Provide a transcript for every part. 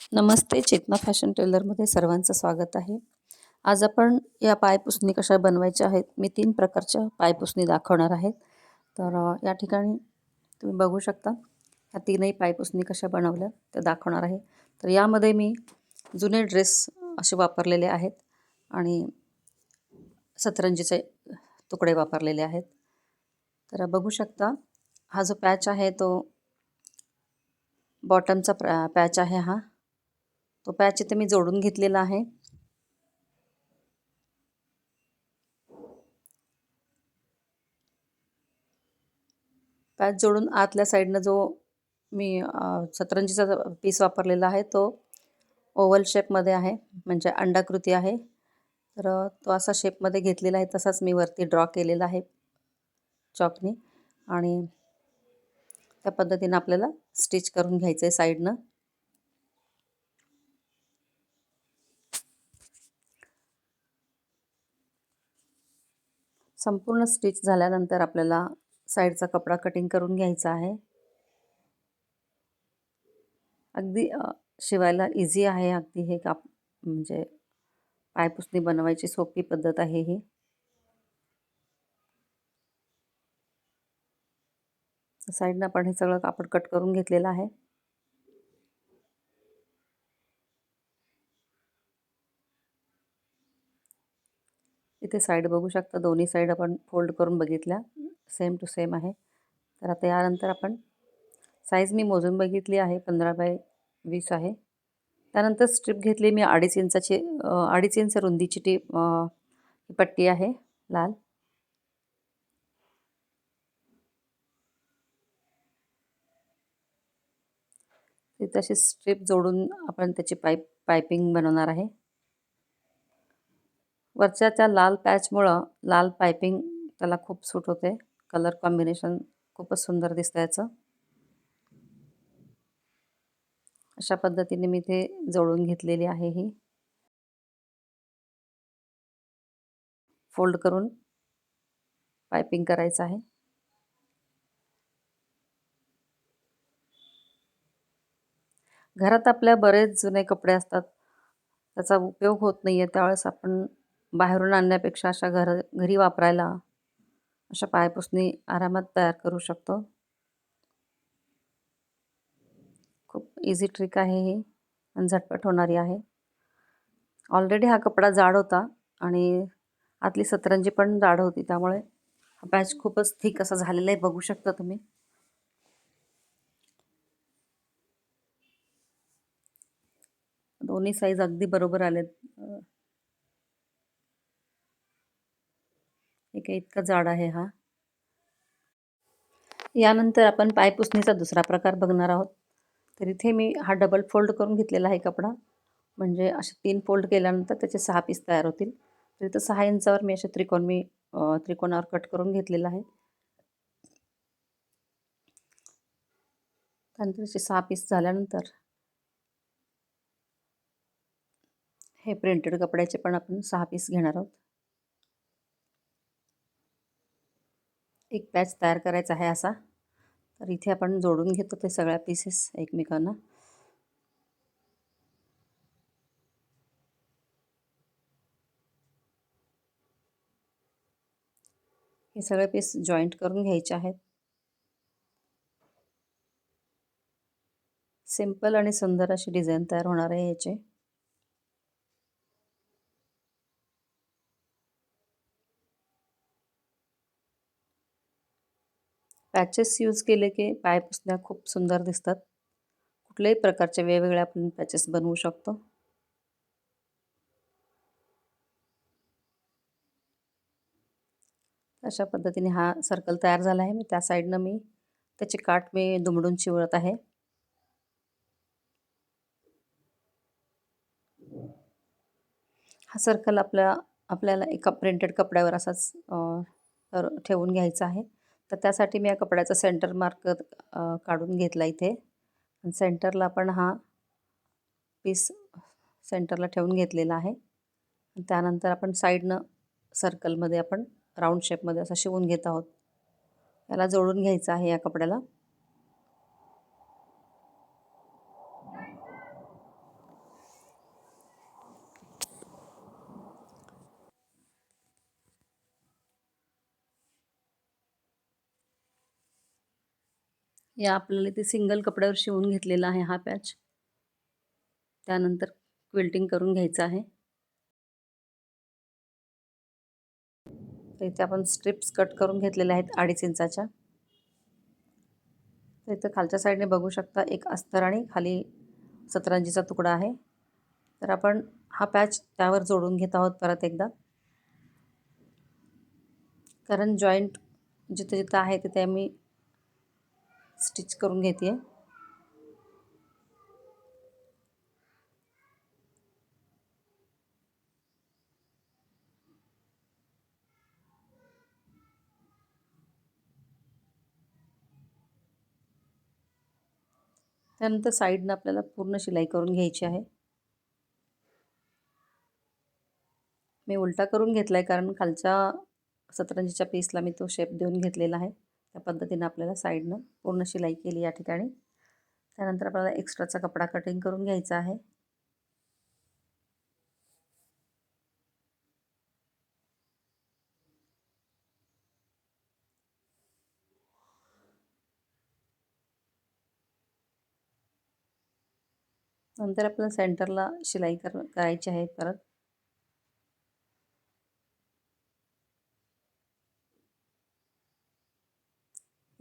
नमस्ते चेतना fashion टेलरमध्ये सर्वांचं स्वागत आहे. आज आपण या पायपुसणी कशा बनवायच्या आहेत मी तीन प्रकारच्या पायपुसणी दाखवणार आहेत तर या ठिकाणी तुम्ही बघू शकता ह्या तीनही पायपुसणी कशा बनवल्या त्या दाखवणार आहे. तर यामध्ये मी जुने ड्रेस असे वापरलेले आहेत आणि सतरंजीचे तुकडे वापरलेले आहेत. तर बघू शकता हा जो पॅच आहे तो बॉटमचा प्र पॅच आहे हा. तो पॅच इथे मी जोडून घेतलेला आहे. पॅच जोडून आतल्या साईडनं जो मी सतरंजीचा पीस वापरलेला आहे तो ओव्हल शेपमध्ये आहे म्हणजे अंडाकृती आहे. तर तो असा शेपमध्ये घेतलेला आहे तसाच मी वरती ड्रॉ केलेला आहे चॉकनी. आणि त्या पद्धतीनं आपल्याला स्टिच करून घ्यायचं आहे साईडनं. संपूर्ण स्टिच झाल्यानंतर आपल्याला साईडचा कपडा कटिंग करून घ्यायचा आहे. अगदी शिवायला इझी आहे. अगदी हे काप म्हणजे पायपुसणी बनवायची सोपी पद्धत आहे ही. साईडनं आपण हे सगळं कापड कट करून घेतलेलं आहे. इथे साईड बघू शकता. दोन्ही साईड आपण फोल्ड करून बघितल्या. सेम टू सेम आहे. तर आता यानंतर आपण साईज मी मोजून बघितली आहे. पंधरा बाय वीस आहे. त्यानंतर स्ट्रीप घेतली मी अडीच इंचाची अडीच इंच रुंदीची टी पट्टी आहे लाल. तिथे स्ट्रीप जोडून आपण त्याची पाईप पायपिंग बनवणार आहे. वरच्या त्या लाल पॅचमुळं लाल पायपिंग त्याला खूप सूट होते. कलर कॉम्बिनेशन खूपच सुंदर दिसतं याचं. अशा पद्धतीने मी ते जोडून घेतलेली आहे ही. फोल्ड करून पायपिंग करायचं आहे. घरात आपल्या बरेच जुने कपडे असतात. त्याचा उपयोग होत नाही आहे त्यावेळेस आपण बाहेरून आणण्यापेक्षा अशा घर घरी वापरायला अशा पायपुसणी आरामात तयार करू शकतो. खूप इझी ट्रिक आहे ही आणि झटपट होणारी आहे. ऑलरेडी हा कपडा जाड होता आणि आतली सतरंजी पण जाड होती त्यामुळे हा पॅच खूपच थिक असा झालेला आहे बघू शकता तुम्ही. दोन्ही साईज अगदी बरोबर आलेत. एक इतका जाड आहे हा. यानंतर आपण पायपुसणीचा दुसरा प्रकार बघणार आहोत. तर इथे मी हा डबल फोल्ड करून घेतलेला आहे कपडा. म्हणजे असे तीन फोल्ड केल्यानंतर त्याचे सहा पीस तयार होतील. तर इथं सहा इंचावर मी असे त्रिकोण मी त्रिकोणावर कट करून घेतलेला आहे. त्यानंतर असे सहा पीस झाल्यानंतर हे प्रिंटेड कपड्याचे पण आपण सहा पीस घेणार आहोत. एक पॅच तयार करायचा आहे असा. तर इथे आपण जोडून घेतो ते सगळ्या पीसेस एकमेकांना. हे सगळे पीस जॉईंट करून घ्यायचे आहेत. सिंपल आणि सुंदर अशी डिझाईन तयार होणार आहे याचे. पॅचेस यूज केले की पाय पुसण्या खूप सुंदर दिसतात. कुठल्याही प्रकारचे वेगवेगळे आपण पॅचेस बनवू शकतो. अशा पद्धतीने हा सर्कल तयार झाला आहे. मी त्या साईडनं मी त्याची काठ मी दुमडून चिवळत आहे. हा सर्कल आपल्या आपल्याला एका प्रिंटेड कपड्यावर असाच ठेवून घ्यायचा आहे. तर त्यासाठी मी या कपड्याचा सेंटर मार्क काढून घेतला इथे. आणि सेंटरला पण हा पीस सेंटरला ठेवून घेतलेला आहे. त्यानंतर आपण साईडनं सर्कलमध्ये आपण राऊंड शेपमध्ये असं शिवून घेत आहोत. याला जोडून घ्यायचं आहे या कपड्याला. या आपल्याला इथे सिंगल कपड्यावर शिवून घेतलेला आहे हा पॅच. त्यानंतर क्विल्टिंग करून घ्यायचं आहे. तर इथे आपण स्ट्रिप्स कट करून घेतलेल्या आहेत अडीच इंचाच्या. तर इथं खालच्या साईडने बघू शकता एक अस्तर आणि खाली सतरंजीचा तुकडा आहे. तर आपण हा पॅच त्यावर जोडून घेत आहोत परत एकदा. कारण जॉईंट जिथे जिथं आहे तिथे आम्ही स्टिच करून घेते त्यानंतर साईडनं आपल्याला पूर्ण शिलाई करून घ्यायची आहे. मी उलटा करून घेतला आहे कारण खालच्या सतरंजीच्या पीसला मी तो शेप देऊन घेतलेला आहे. त्या पद्धतीनं आपल्याला साईडनं पूर्ण शिलाई केली या ठिकाणी. त्यानंतर आपल्याला एक्स्ट्राचा कपडा कटिंग करून घ्यायचा आहे. नंतर आपल्याला सेंटरला शिलाई कर करायची आहे परत.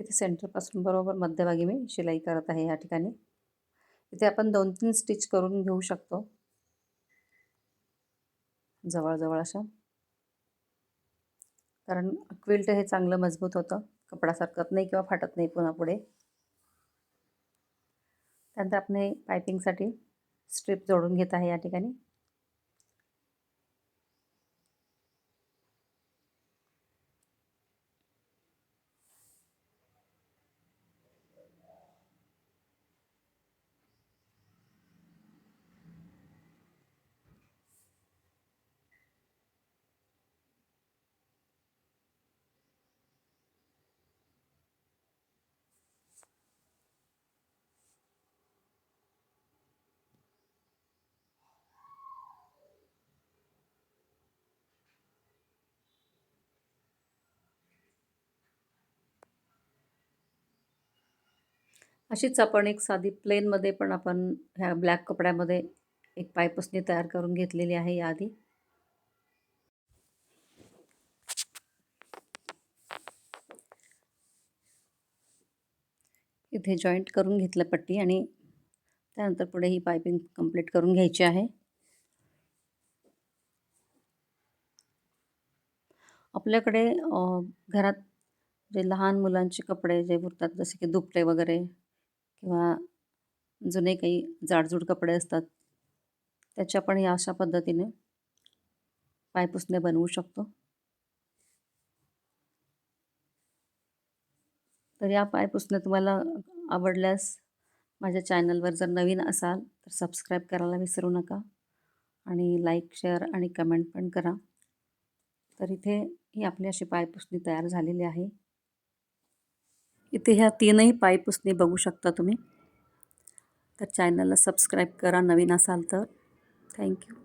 इथे सेंटरपासून बरोबर मध्यभागी मी शिलाई करत आहे या ठिकाणी. इथे आपण दोन तीन स्टिच करून घेऊ शकतो. जवळजवळ अशा. कारण क्विल्ट हे चांगलं मजबूत होतं. कपडा सरकत नाही किंवा फाटत नाही पुन्हा पुढे. त्यानंतर आपण पायपिंगसाठी स्ट्रीप जोडून घेत आहे या ठिकाणी. अशीच आपण एक साधी प्लेनमध्ये पण आपण ह्या ब्लॅक कपड्यामध्ये एक पायपसनी तयार करून घेतलेली आहे याआधी. इथे जॉईंट करून घेतलं पट्टी आणि त्यानंतर पुढे ही पायपिंग कंप्लीट करून घ्यायची आहे. आपल्याकडे घरात जे लहान मुलांचे कपडे जे उरतात जसे की दुपटे वगैरे किंवा जुने काही जाडजूड कपडे असतात त्याच्या पण या अशा पद्धतीने पायपुसणे बनवू शकतो. तर या पायपुसण्या तुम्हाला आवडल्यास माझ्या चॅनलवर जर नवीन असाल तर सबस्क्राईब करायला विसरू नका आणि लाईक शेअर आणि कमेंट पण करा. तर इथे ही आपली अशी पायपुसणी तयार झालेली आहे. इथे ह्या तीनही पायपुसणी बघू शकता तुम्ही. तर चॅनलला सबस्क्राईब करा नवीन असाल तर. थँक्यू